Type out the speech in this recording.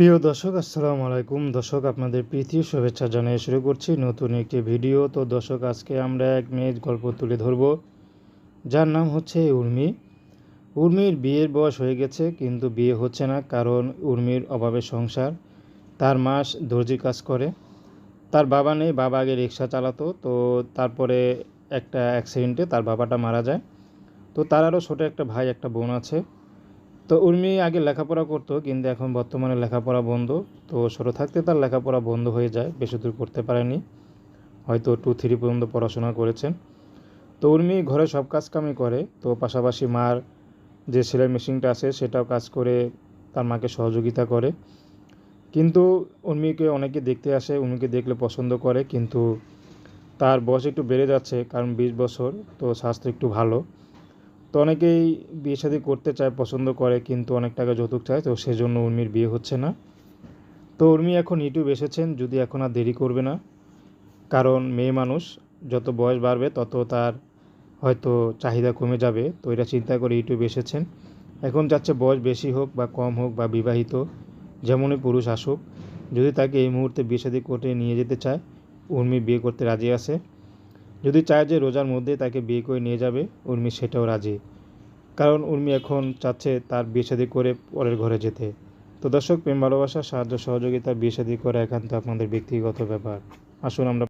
প্রিয় দর্শক, আসসালামু আলাইকুম। দর্শক, আপনাদের প্রীতি শুভেচ্ছা জানিয়ে শুরু করছি নতুন একটি ভিডিও। তো দর্শক, আজকে আমরা এক মেয়ের গল্প তুলে ধরব। যার নাম হচ্ছে উর্মি। উর্মির বিয়ের বয়স হয়ে গেছে, কিন্তু বিয়ে হচ্ছে না কারণ উর্মির অভাবে সংসার। তার মাস দর্জি কাজ করে। তার বাবা নেই, বাবা আগে রিক্সা চালাতো। তো তারপরে একটা অ্যাক্সিডেন্টে তার বাবাটা মারা যায়। তো তার আরও ছোটো একটা ভাই, একটা বোন আছে। তো উর্মি আগে লেখাপড়া করতো, কিন্তু এখন বর্তমানে লেখাপড়া বন্ধ। তো ছোটো থাকতে তার লেখাপড়া বন্ধ হয়ে যায়, বেশি দূর করতে পারেনি। হয়তো টু থ্রি পর্যন্ত পড়াশোনা করেছেন। তো উর্মি ঘরে সব কাজ কামই করে, তো পাশাপাশি মার যে সেলাই মেশিনটা আছে, সেটাও কাজ করে, তার মাকে সহযোগিতা করে। কিন্তু উর্মিকে অনেকে দেখতে আসে, উর্মিকে দেখলে পছন্দ করে, কিন্তু তার বয়স একটু বেড়ে যাচ্ছে, কারণ বিশ বছর, তো স্বাস্থ্য একটু ভালো। তো অনেকেই বিয়ে শাদী করতে চায়, পছন্দ করে, কিন্তু অনেক টাকা যৌতুক চায়, তো সেজন্য উর্মির বিয়ে হচ্ছে না। তো উর্মি এখন ইউটিউব এসেছেন, যদি এখন আর দেরি করবে না। কারণ মেয়ে মানুষ, যত বয়স বাড়বে, তত তার হয়তো চাহিদা কমে যাবে। তো এটা চিন্তা করে ইউটিউব এসেছেন। এখন যাচ্ছে বয়স বেশি হোক বা কম হোক বা বিবাহিত, যেমনই পুরুষ আসুক, যদি তাকে এই মুহূর্তে বিয়ে শাদী করে নিয়ে যেতে চায়, উর্মি বিয়ে করতে রাজি আছে। যদি চায় যে রোজার মধ্যে তাকে বিয়ে করে নিয়ে যাবে, উর্মি সেটাও রাজি। কারণ উর্মি এখন চাচ্ছে তার বিয়ে করে পরের ঘরে যেতে। তো দর্শক, প্রেম, ভালোবাসা, সাহায্য, সহযোগিতা, বিয়ে করে একান্ত আপনাদের ব্যক্তিগত ব্যাপার। আসুন আমরা